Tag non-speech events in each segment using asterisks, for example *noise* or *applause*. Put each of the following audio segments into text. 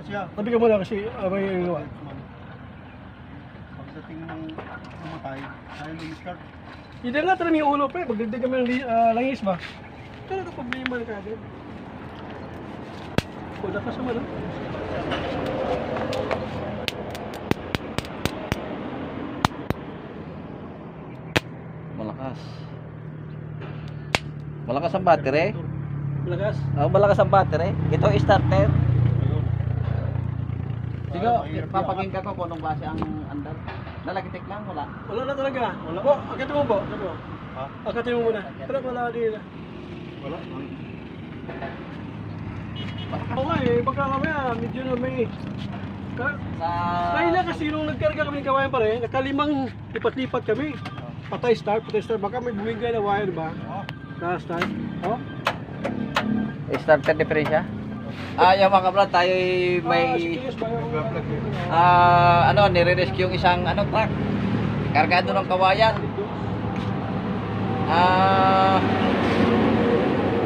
Siya. tabi ka muna kasi uh, may gawa. Pagdating ng pumatay, tayo mag-start. Hindi nga tayo yung ulo pa eh. Pagdating kami ng ah, langis ba? Kaya ito problema na kagad. Wala ka sa malo. Malakas. Malakas ang battery. Malakas. Oh, malakas ang battery. Ito starter. Sige, Ah, yan. papakinggan ko kung anong klase ang andar. Lalagitik lang, wala. Wala na talaga. Wala. Po, akitin mo po. Akitin mo. Ha? Akitin mo muna. Pero wala din. Wala. Oo nga eh, baka mamaya medyo na may... Ka Sa... Kaya kasi nung nagkarga kami ng kawayan pa rin, nakalimang lipat-lipat kami. Patay start, patay start. Baka may bumigay na wire ba? Oh, Na start. Oh? Starter diferensya? Ah, yung mga kabrad, tayo Ah, may... eh. Ah, ano, nire-rescue yung isang ano, truck. Kargado ng kawayan. Ah,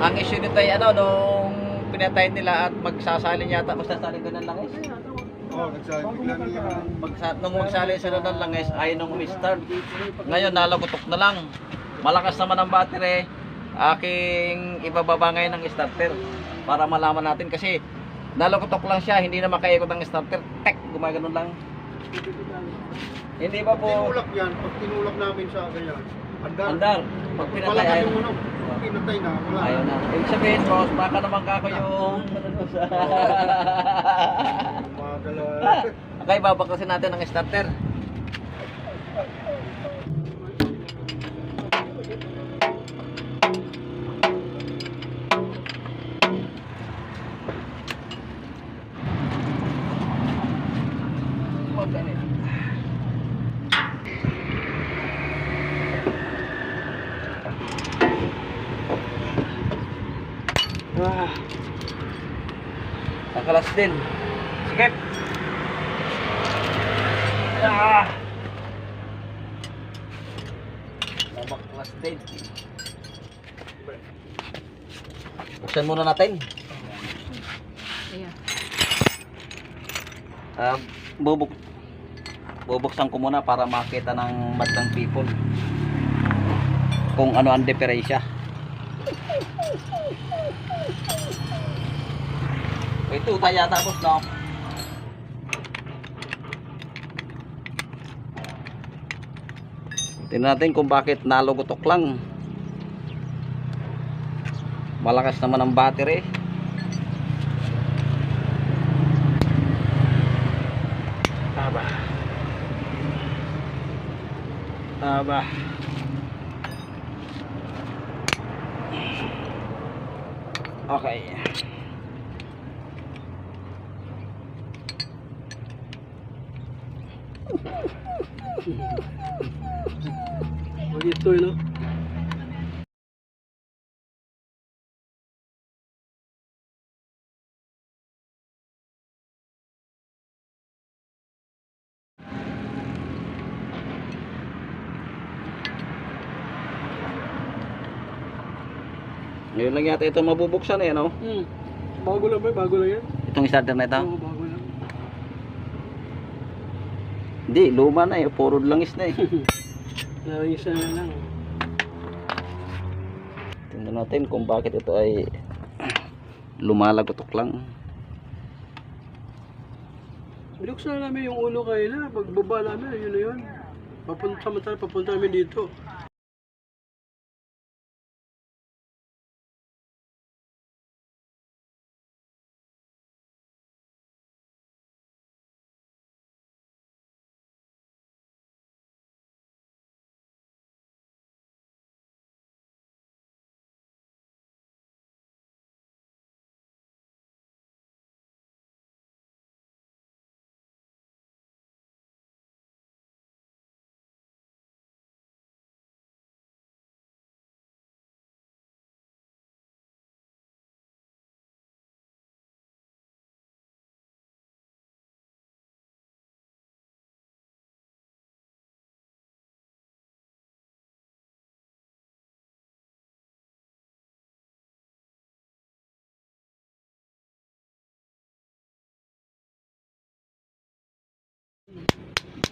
ang issue nito ay ano, nung pinatay nila at magsasalin yata, magsasalin ka ng langis. Oh. Magsa, nung magsali sila ng langis ay nung umistart. Ngayon nalagutok na lang. Malakas naman ang battery. Aking ibababa ngayon ng starter para malaman natin kasi nalagutok lang siya, hindi na makaikot ang starter. Tek, gumagano lang. Hindi ba po Tinulak yan, pag tinulak namin sa ganyan, andar. andar? Pag pinatay ayaw. ano, pinatay na, wala. Ayaw na. Ibig sabihin, boss, baka naman kako yung... *laughs* *laughs* Okay, babaklasin natin ang starter. Nakalas din. Sige. Ah. Nabaklas din. Buksan muna natin. Ah, bubuk bubuksan ko muna para makita ng batang people kung ano ang diferensya. Ito kaya tapos no. Tingnan natin kung bakit nalugotok lang. Malakas naman ang battery. Aba. Aba. Okay. Huwag ito, no? Ngayon lang yata ito mabubuksan eh, no? Hmm. Bago lang ba? Bago lang yan? Itong starter na ito. Oo, bago lang. Hindi, luma na eh. Puro langis na eh. *laughs* Narisa na lang. Tingnan natin kung bakit ito ay lumalagotok lang. Binuksan na namin yung ulo kaila. Pagbaba namin, yun na yun. Papunta, samantala papunta namin dito.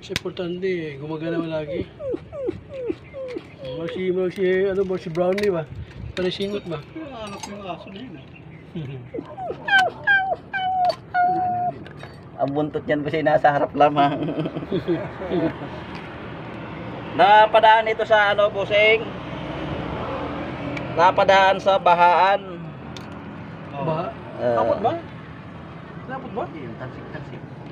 Kasi importante, gumagana mo lagi. Mag si, mag si, ano ba, si Brownie ba? Palisingot ba? Anak ko yung aso na yun ah. Ang buntot niyan kasi nasa harap lamang. *laughs* Napadaan ito sa ano, busing. Napadaan sa bahaan. Ba? Ah. Kapot ba? Kapot ba?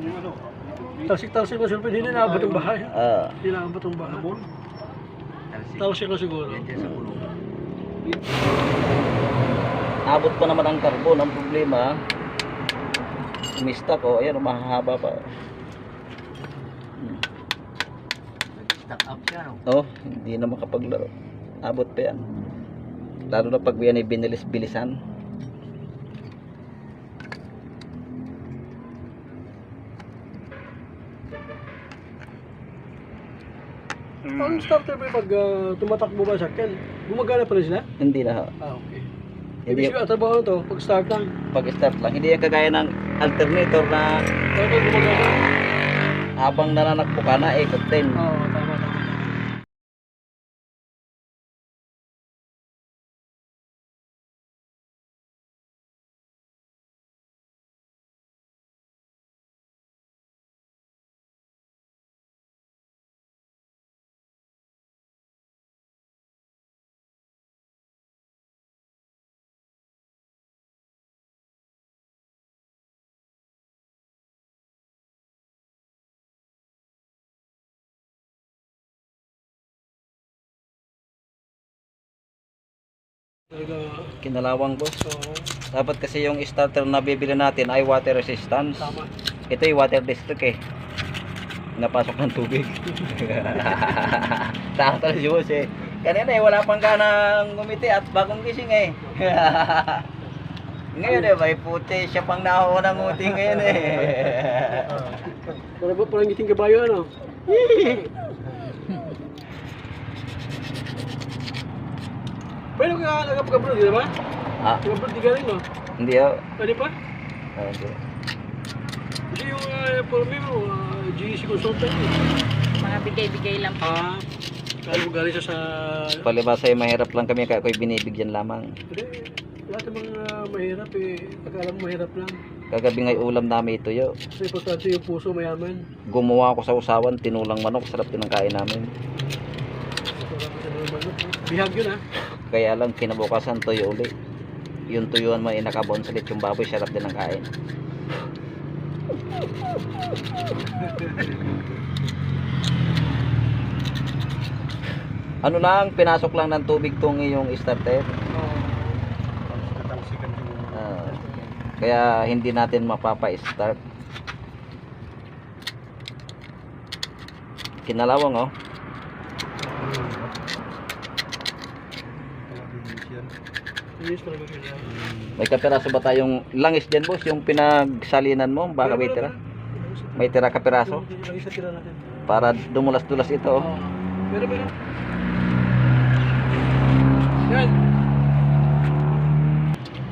Yung ano, Talsik-talsik na sulpin, hindi naabot ang bahay. Ah. Hindi naabot ang bahay. Talsik na siguro. abot pa naman ang carbon. Ang problema, umistak oh. Ayan, mahahaba pa. Hmm. Stuck up siya, no? Oh, hindi na makapaglaro. Abot pa yan. Lalo na pag yan ay binilis-bilisan. Ang starter ba pag ah, tumatakbo ba sa sakyan? Gumagana pa rin sila? Hindi na. Ah, okay. Hindi, Ibig sabihin, ang trabaho nito, pag start lang, pag start lang. Hindi yan kagaya ng alternator na talagang gumagana. habang nananakbo ka na, ikot din. Oo, Kinalawang boss. so, Dapat kasi yung starter na bibili natin ay water resistance. tama. Ito ay water district eh. Napasok ng tubig. *laughs* Takot na si boss eh. Kanina eh, wala pang ganang ngumiti at bagong gising eh. *laughs* ngayon eh, may puti. Siya pang nakuha ng nguti ngayon eh. Para ba parang ngiting kabayo ano? *laughs* Pero ka nagapag-abroad, di ba? ah, Nag-abroad di galing, no? hindi oh. Pwede pa? Ah, hindi. Kasi yung uh, for me mo, uh, GEC consultant. eh. Mga bigay-bigay lang po. Ah, kaya mo galing siya sa... Palibasa ay mahirap lang kami kaya ako'y binibigyan lamang. Hindi, lahat ng mga mahirap eh. Akala mo mahirap lang. Kagabi nga'y ulam namin ito yo. Kasi importante yung puso mayaman. Gumawa ako sa usawan, tinulang manok, sarap din ang kain namin. Bihag yun ah. Kaya lang kinabukasan tuyo uli. Yung tuyuan mo ay nakabon sa lechong baboy, sarap din ang kain. Ano lang, pinasok lang ng tubig tong iyong starter. Yung... Ah, kaya hindi natin mapapa-start. Kinalawang oh. Yes, talaga kailangan. May kapiraso ba tayong langis dyan boss? Yung pinagsalinan mo, baka may tira? May tira kapiraso? Para dumulas-dulas ito. oh. Pero pero. Yan.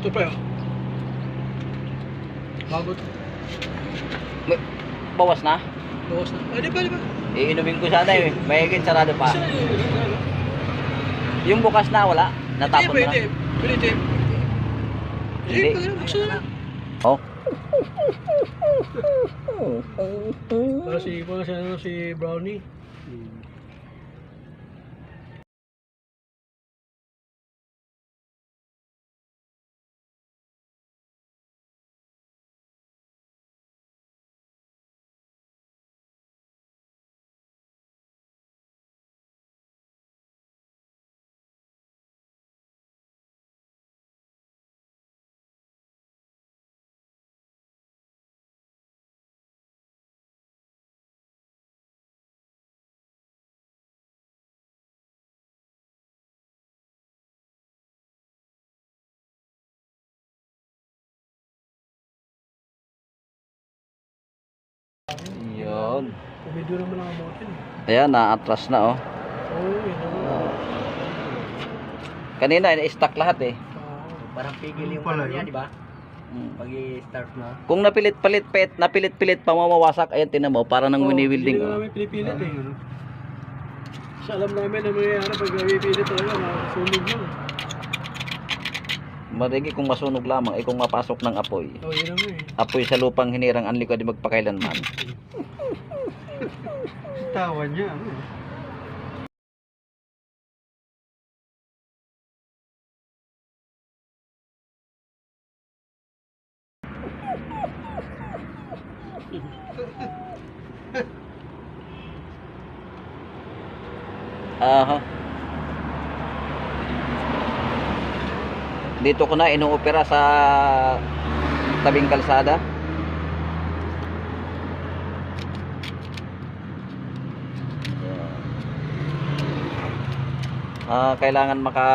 Ito pa yun. Bagot. May- Bawas na? Bawas na. Ah, di ba, di ba? Iinumin ko sana eh. May higit sarado pa. Yung bukas na wala. Natapon na. Pwede. Pwede. Hindi. Hindi. Buksan na. Oh. Para si, para si, ano, si Brownie. Yun. Medyo naman ang amotin. Ayan, na-atras na oh. Oo, yun naman. Kanina, in-stack lahat eh. Ah, Parang pigil yung pala yun. di ba? Mm. Pag i-start mo, Kung napilit-pilit pet, napilit-pilit pa mamawasak, ayan tinan mo, para nang Oo, wini-wielding. Hindi na oh. namin pinipilit eh. Kasi alam namin na mangyayari pag napipilit talaga, makasunog yun. Marigi kung masunog lamang, eh kung mapasok ng apoy. Oo, yun naman eh. Apoy sa lupang hinirang ang likod di magpakailanman. Tawa niya. ano eh. Dito ko na inuopera sa tabing kalsada. Ah, kailangan maka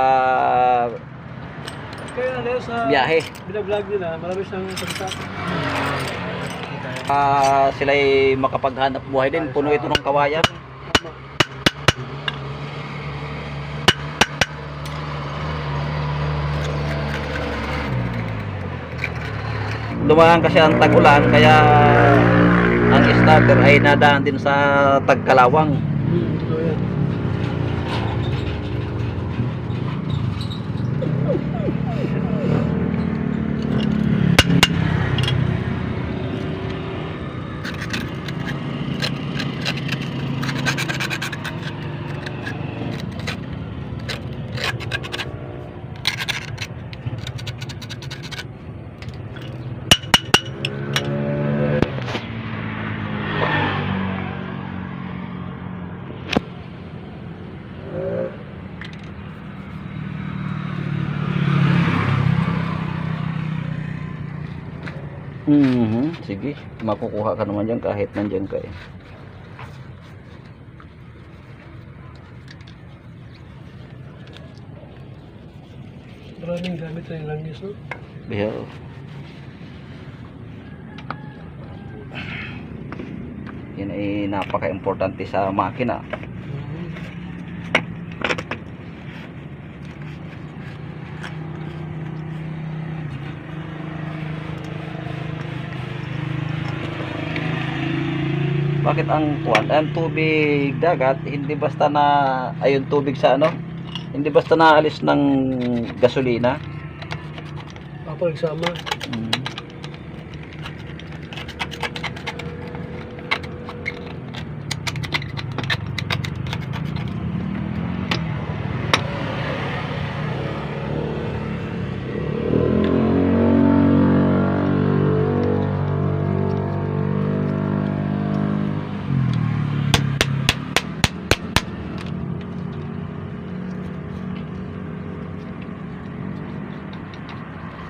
Kaya dahil sa biyahe. binablog nila, marami siyang salita. Ah, sila'y makapaghanap buhay din. Puno ito ng kawayan. Tama. Dumaan kasi ang tag-ulan kaya ang starter ay nadaan din sa tagkalawang. Hmm, totoo yan. Mhm, sige. Makukuha ka naman dyan kahit nandyan ka eh. Maraming gamit na yung langis, no? Pero yan ay napaka-importante sa makina. Bakit ang kuwan, ang tubig dagat hindi basta na ayun tubig sa ano? Hindi basta naalis ng gasolina. Papagsama. Mm.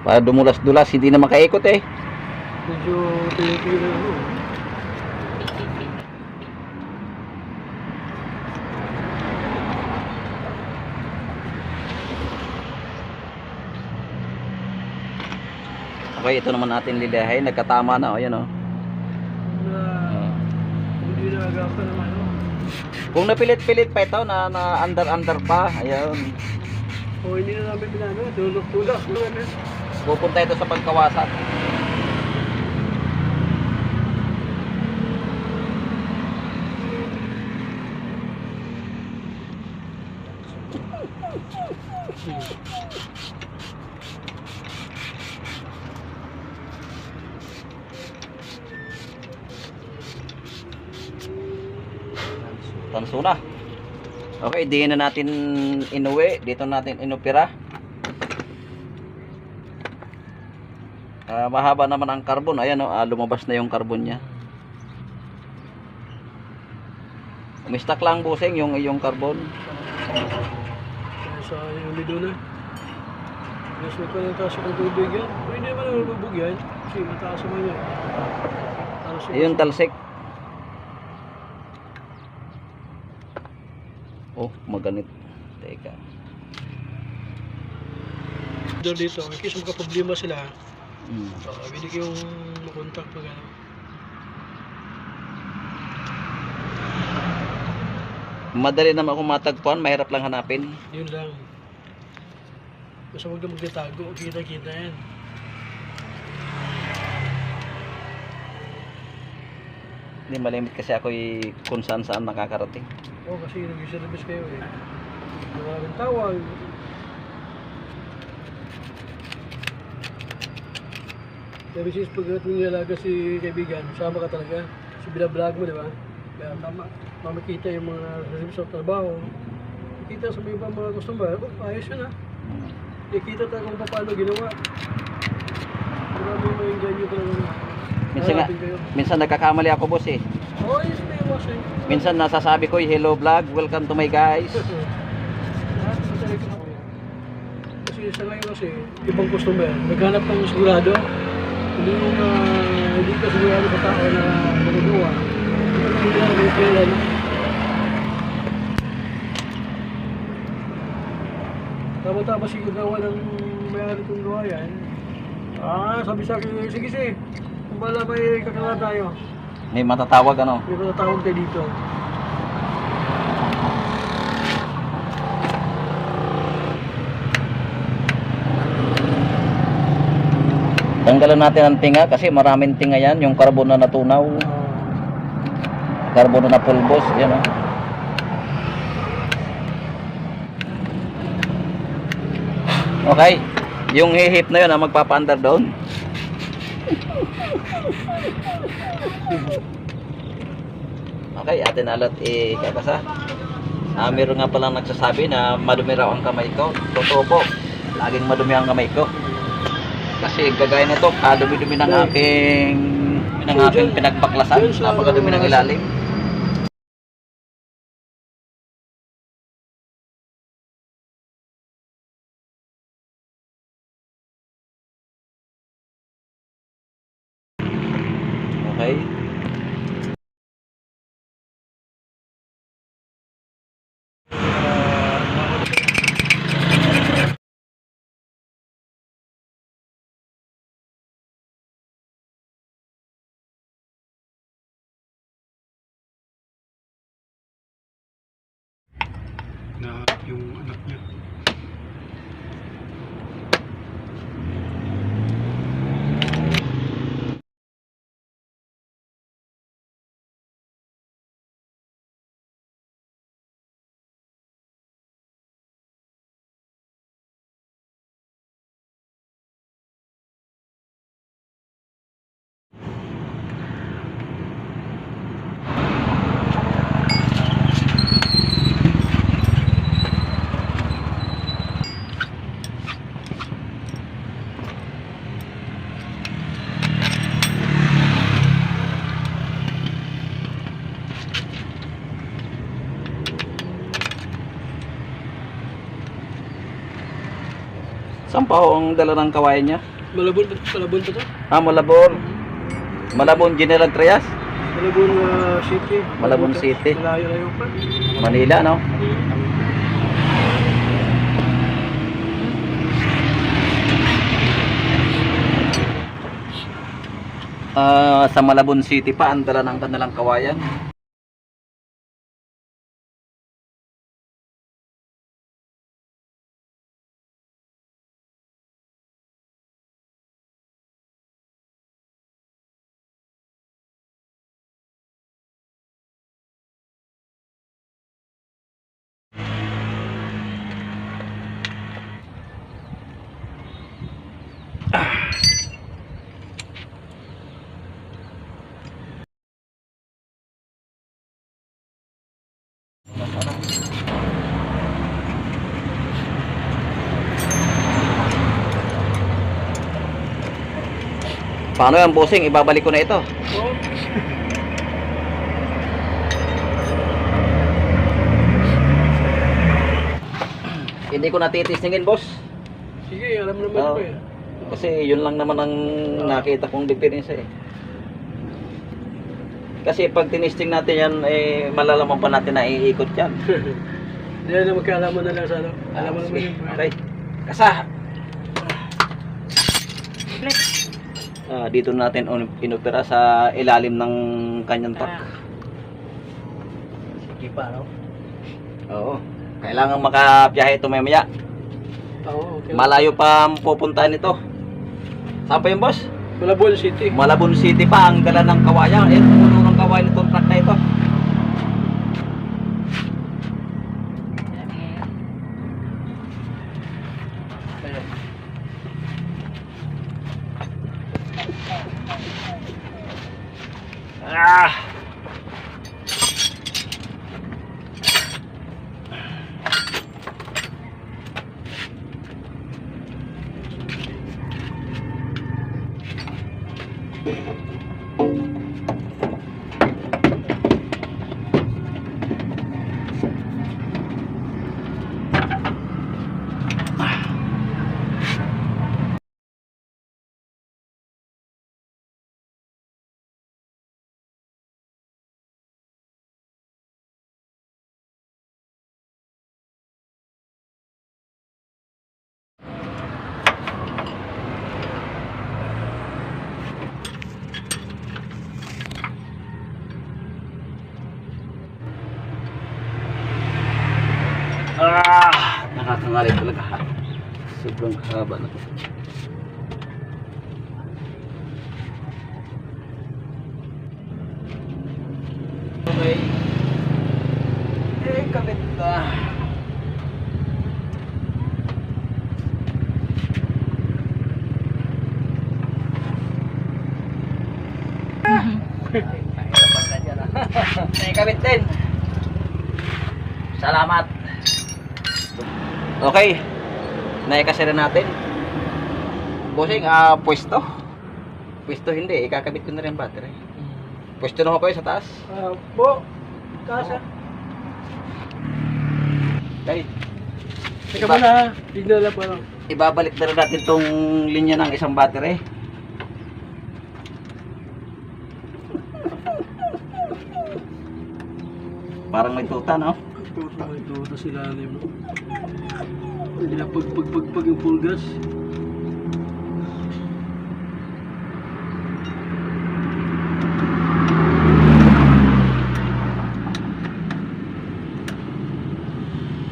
Para dumulas-dulas, hindi na makaikot eh. Medyo na ano. Okay, ito naman natin lilihay. Nagkatama na, o yan o. Na hindi na agapan naman? Kung napilit-pilit pa ito, na, na under-under pa, ayun. O hindi na namin pinano, tulog-tulak. Pupunta ito sa pagkawasan. Tanso na. Okay, di na natin inuwi. Dito natin inupira. Ah, mahaba naman ang carbon. Ayan, oh, ah, lumabas na yung carbon niya. Umistak lang busing yung yung carbon. Sa yung lido na. Mas may panataas ng tubig yan. Hindi naman nalulubog yan. Kasi mataas naman yan. Taas yung- Ayun talsik. Oh, maganit. Teka. Dito, in case magka-problema sila, Mm. Ah, Baka pwede kayong makontak pag ano. Madali naman akong matagpuan, mahirap lang hanapin. Yun lang. Basta huwag na magtatago, kita-kita yan. Hindi malimit kasi ako kung saan saan nakakarating. Oo, oh, kasi nag-service kayo eh. Maraming tawag. Sabi sis, pag nilalaga si kaibigan, sama ka talaga. Kasi binablog mo, di ba? Kaya tama, mamakita yung mga results sa trabaho. Kita sa mga mga customer, oh, ayos yun ah. Ikita tayo kung paano ginawa. Marami may ganyo talaga na. Minsan nga, minsan nagkakamali ako boss eh. Ayos na yung washing. Minsan nasasabi ko, hello vlog, welcome to my guys. *laughs* Talaga. Kasi sa ngayon kasi, ibang customer, naghanap ng sigurado. Hindi yung uh, hindi ka sigurado sa tao na magagawa. Hindi ka lang may kailan. Tama-tama si gawa ng may-ari kong gawa yan. Ah, sabi sa akin, sige sige, kung bala may kakala tayo, May matatawag ano. may matatawag tayo dito. Tanggalan natin ang tinga kasi maraming tinga yan. Yung karbon na natunaw, karbon na pulbos, yan oh. Okay. Yung hihip na yun ang magpapa-under okay, atin alat ikakasa. Ah, meron nga palang nagsasabi na madumi raw ang kamay ko. Totoo po. Laging madumi ang kamay ko. Kasi gagaya nito, kadumi-dumi ng aking ng aking pinagbaklasan. Napakadumi ng ilalim. Yung anak niya. Saan pa ho ang dala ng kawayan niya? Malabon? Malabon pa to? Ah, Malabon. Malabon General Trias, Malabon uh, City. Malabon City. Malayo-layo pa. Manila, no? Ah, sa Malabon City pa ang dala ng kanilang kawayan. Paano yan, bossing? Ibabalik ko na ito. *laughs* Hindi ko natitisningin, boss. Sige, alam naman Oo. ko eh. Kasi yun lang naman ang nakita kong diferensya eh. Kasi pag tinisting natin yan, eh, malalaman pa natin na iikot yan. *laughs* Hindi na magkaalaman na lang sa ano. Alam mo naman yun. Okay. Kasa! Ah, dito natin inopera sa ilalim ng kanyang truck. Sige pa, no? Oo. Kailangan makabiyahe ito mamaya. Oo, okay. Malayo pa ang pupuntahan ito. Saan pa yung boss? Malabon City. Malabon City pa ang dala ng kawayan. Eh, puno ng gawa nitong truck na ito. Ah! Nakakangalay talaga. Sobrang haba na to. Okay. Eh, kabit na. Eh, *laughs* kabit din. Salamat. Okay. Naikasira natin. Bossing, ah, pwesto. Pwesto hindi, ikakabit ko na rin battery. Pwesto na ako kayo sa taas. Ah, po, kasa. Okay. Teka muna tignan lang parang. Ibabalik na rin natin tong linya ng isang battery. Parang may tuta, no? Tuta, may tuta sila alim. Hindi na pag pag pag pag yung full gas.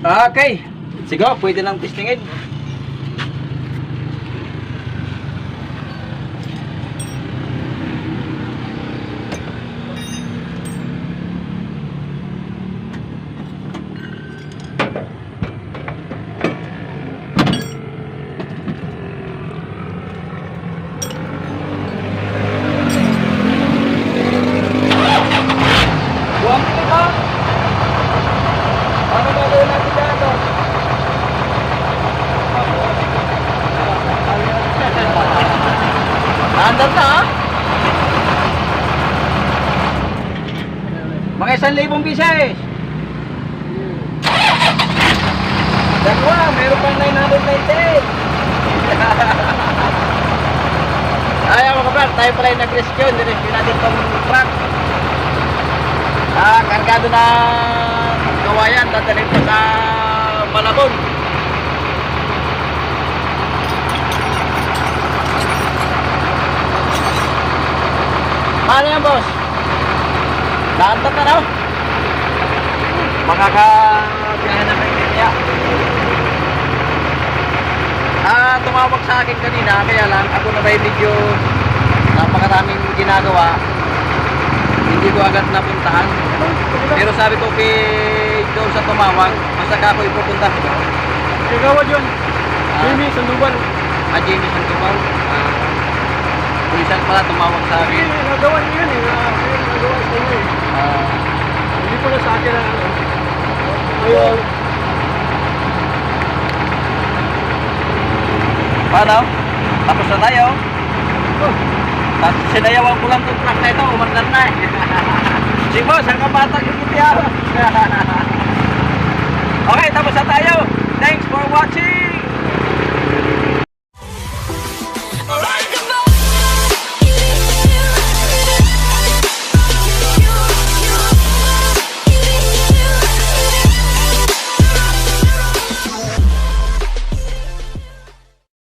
Okay. Sige, pwede nang testingin. Buwan ko ba? Ano gagawin natin dito? Andar na ha? Mga isang libong bises. Dalawa, meron pang 998. *laughs* Ayaw mga brad, tayo pala yung nag-rescue. Nirescue natin tong truck. Ah, kargado na kawayan, dadalhin pa sa Malabon. Paano yan, boss? Naantat na na. Makakabiyahan na kayo kaya. Ah, tumawag sa akin kanina, kaya lang ako na may video napakaraming ginagawa. Hindi ko agad napuntahan. Pero sabi ko kay Joe sa tumawag, masaka ako ipupunta ko. Kagawad yun. Ah. Jimmy, sanduban. Ah, Jamie Santubaw. Ah, pulisan pala tumawag sa Hindi, akin. nagawa niyo yun eh. Ah, nagawa sa inyo eh. Ah, Hindi ko na sa akin ang ano. Ayun. Paano? Tapos na tayo. Tapos sinayawan ko lang itong truck na ito, umandar na eh. *laughs* si boss, ang kapatag yung *laughs* kitiyaw. okay, tapos na tayo. Thanks for